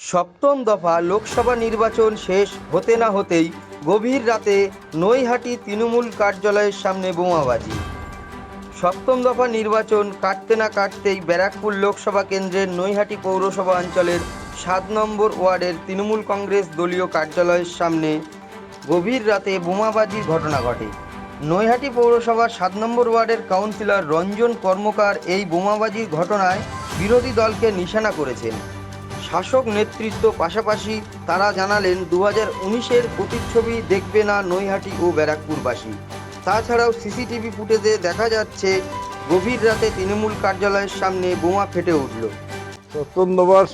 সপ্তম দফা লোকসভা নির্বাচন শেষ হতে না হতেই গভীর রাতে নৈহাটি তৃণমূল কার্যালয়ের সামনে বোমাবাজি। সপ্তম দফা নির্বাচন কাটতে না কাটতেই ব্যারাকপুর লোকসভা কেন্দ্রের নৈহাটি পৌরসভা অঞ্চলের সাত নম্বর ওয়ার্ডের তৃণমূল কংগ্রেস দলীয় কার্যালয়ের সামনে গভীর রাতে বোমাবাজির ঘটনা ঘটে। নৈহাটি পৌরসভার সাত নম্বর ওয়ার্ডের কাউন্সিলর রঞ্জন কর্মকার এই বোমাবাজির ঘটনায় বিরোধী দলকে নিশানা করেছেন। শাসক নেতৃত্ব পাশাপাশি তারা জানালেন দু হাজার উনিশের প্রতিচ্ছবি দেখবে না নৈহাটি ও ব্যারাকপুরবাসী। তাছাড়াও সিসিটিভি ফুটেজে দেখা যাচ্ছে গভীর রাতে তৃণমূল কার্যালয়ের সামনে বোমা ফেটে উঠল। সপ্তমবার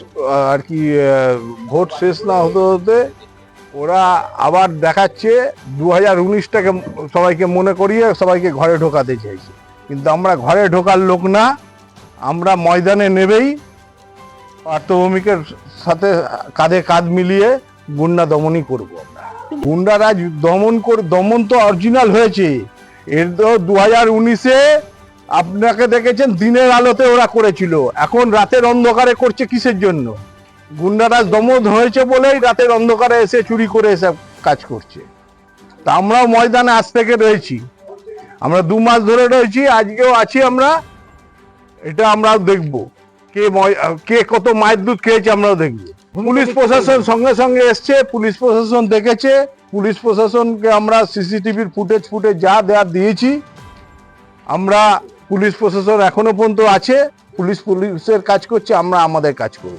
আর কি ভোট শেষ না হতে হতে ওরা আবার দেখাচ্ছে দু হাজার উনিশটাকে সবাইকে মনে করিয়ে সবাইকে ঘরে ঢোকাতে চাইছে। কিন্তু আমরা ঘরে ঢোকার লোক না, আমরা ময়দানে নেবেই পার্থভূমিকের সাথে কাঁধে কাঁধ মিলিয়ে গুন্ডা দমনই করব আমরা। গুন্ডারাজ দমন কর দমন তো অরিজিনাল হয়েছে। এর তো দু হাজার উনিশে আপনাকে দেখেছেন, দিনের আলোতে ওরা করেছিল। এখন রাতের অন্ধকারে করছে কিসের জন্য? গুন্ডারাজ দমন হয়েছে বলেই রাতের অন্ধকারে এসে চুরি করে এসব কাজ করছে। তা আমরাও ময়দানে আজ থেকে রয়েছি। আমরা দু মাস ধরে রয়েছি, আজকেও আছি আমরা। এটা আমরাও দেখব। কে কে কত মায়ের দুধ খেয়েছে আমরাও দেখব। পুলিশ প্রশাসন সঙ্গে সঙ্গে এসছে পুলিশ প্রশাসন দেখেছে। পুলিশ প্রশাসনকে আমরা সিসিটিভির ফুটেজ ফুটেজ যা দেয়া দিয়েছি আমরা পুলিশ প্রশাসন এখনও পর্যন্ত আছে। পুলিশ পুলিশের কাজ করছে আমরা আমাদের কাজ করব।